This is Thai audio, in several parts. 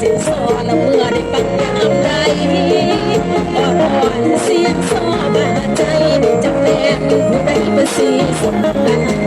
สิบสอละเมื่อได้ฟังยามใดก็ร้อนเสียงสอบาใจจำแนกอยู่ผู้สีสม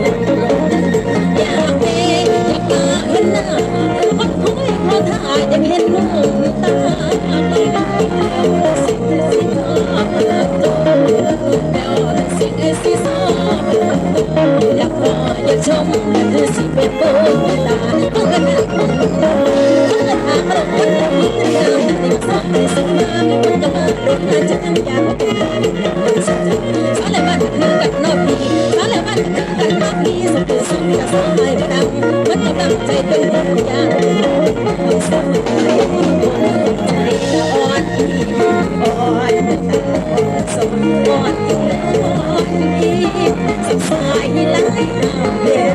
Yeah.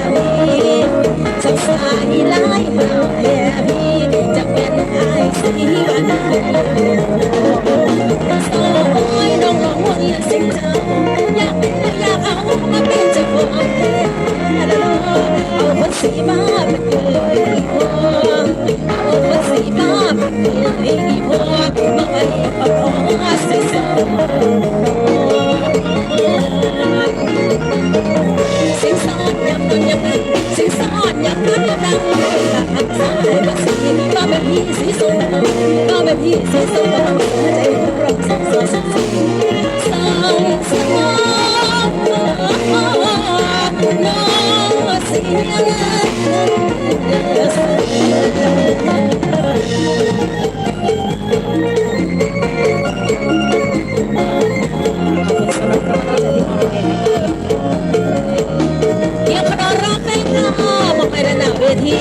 วที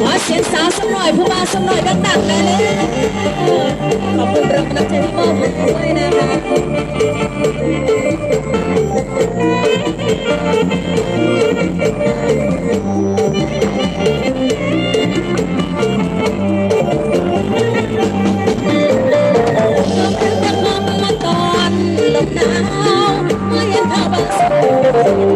ขอเสียงสาสักหน่อยผู้มาสักหน่อยดังๆเลย ขอบคุณแรงบันดาลใจที่มอบให้ด้วยนะคะลมหนาวเม่อเห็นเท่าบางส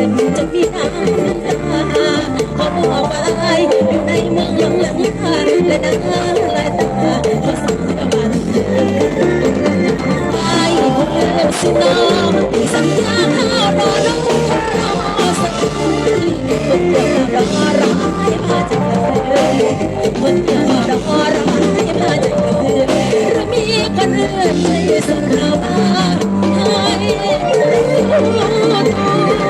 จ็บจะมีน้ำเขาบอกว่าอยู่ในเมืองหลังหลังคาและดังและตาเขาสั่งตะวันไปแล้วสิน้องสัญญาหาบอน้องรอสักคนรอรอให้มาจากเลยคเดียวรอรอให้มาจากเร้ามีคนอื่นไม่สนเราบ้างให้รู้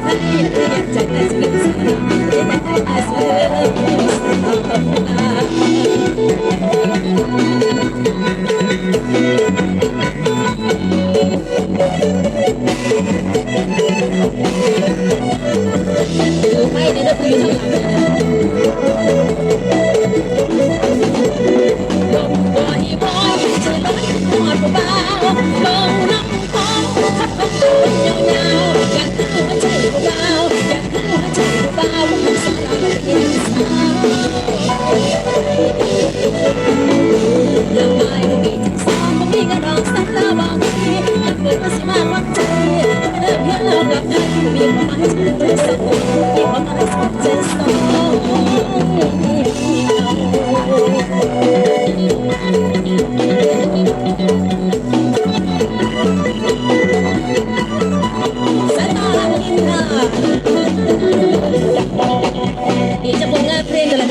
嗯。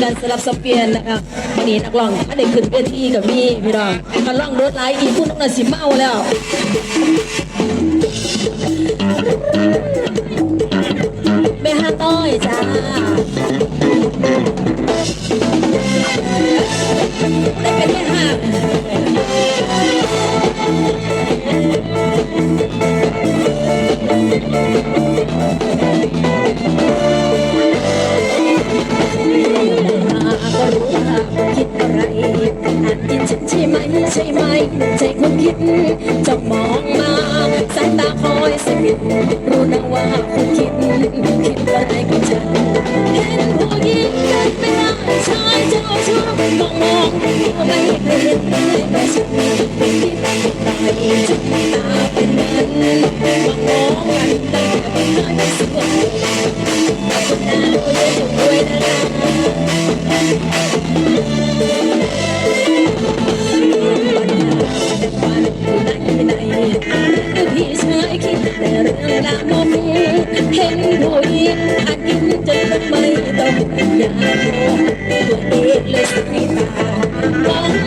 นสลับสับเปลี่ยนนะคะวันนี้นักร้องถ้าได้ขึ้นเวทีกับมีพี่รองมันร้องรถไลฟ์อีกพูดน้องนาะสิเมาแล้วแม่ห้าต้อยจ้าได้เป็นแม่ห้า ใช่ไหมใจคุณคิดจะมองมาสายตาคอยสะกิดรู้นะว่าคุณคิดคิดอะไรกับฉันเห็นผู้หญิงเกันเป็นนาชายเจ้าชู้มองมองเข้าไปเห็นไม่เห็นไม่ฉันคิดตายฉันตาย Thank you.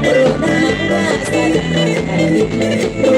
Thank you.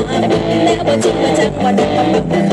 Yeah.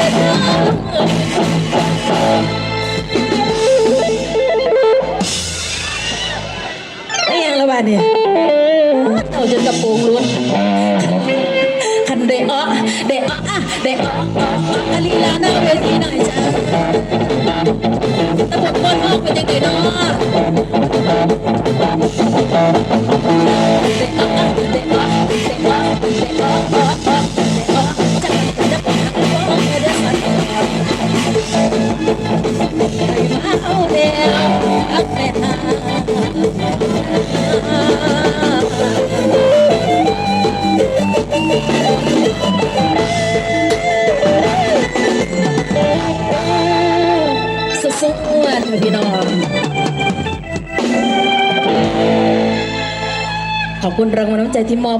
ไม่ ใจที่มอบ